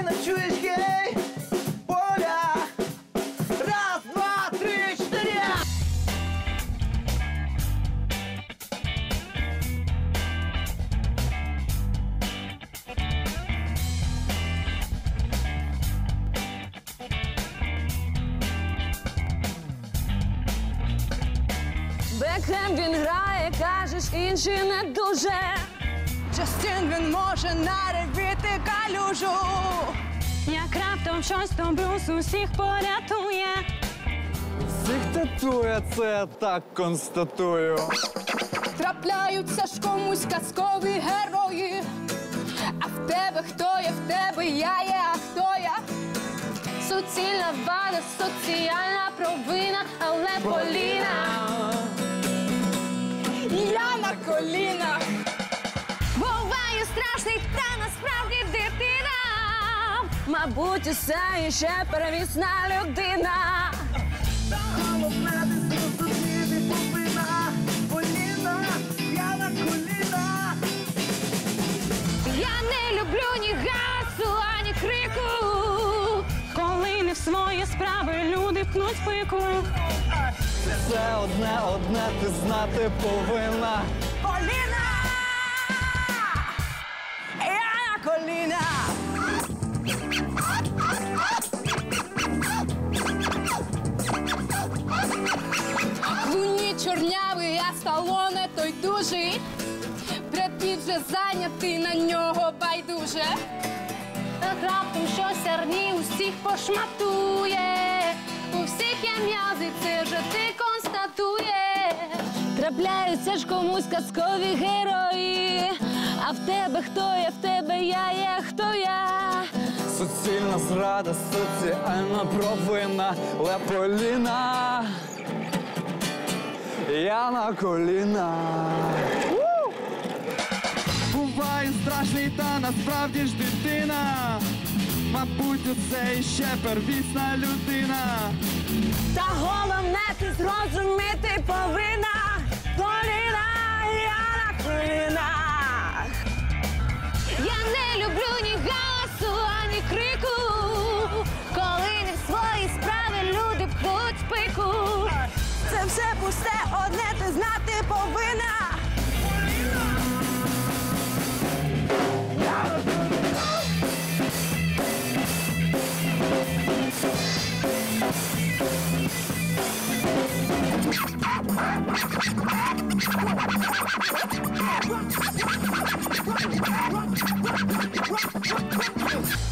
ти ночуєш гей, Оля! Раз, два, три, чотири! Бекхем він грає, кажеш, інший не дуже. Джастін він може наревіти калюжу. Як раптом щось то Брюс усіх порятує. Всіх татує, це я так констатую. Трапляються ж комусь казкові герої. А в тебе хто я, в тебе я є, а хто я? Суцільна вада, соціальна провина, але Поліна. Я на колінах. Мабуть, усе іще первісна людина. Я не люблю ні гасу, ані крику. Коли не в свої справи люди пнуть пику. Це одне, одне ти знати повинна. Чорнявий, той дужий. Бред Піт зайнятий, на нього байдуже. Раптом щось арні усіх пошматує. У всіх є м'язи, це вже ти констатуєш. Трапляються ж комусь казкові герої. А в тебе хто я, в тебе я є, хто я. Суцільна зрада, соціальна провина, Леполіна. Я на колінах. Буває страшний, та насправді ж дитина. Мабуть, оце іще первісна людина. Та головне ти зрозуміти повинна. Поліна, я на колінах. Я не люблю ні галасу, ані крику. Коли не в свої справи люди пхуть пику. Це все пусте, одне ти знати повинна.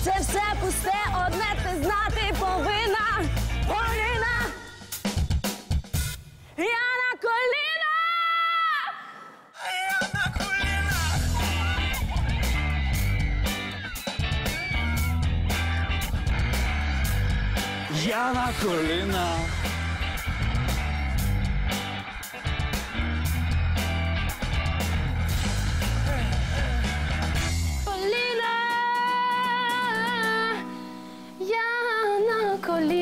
Це все пусте, Jana Kolyna. Kolina, Jana Kolina.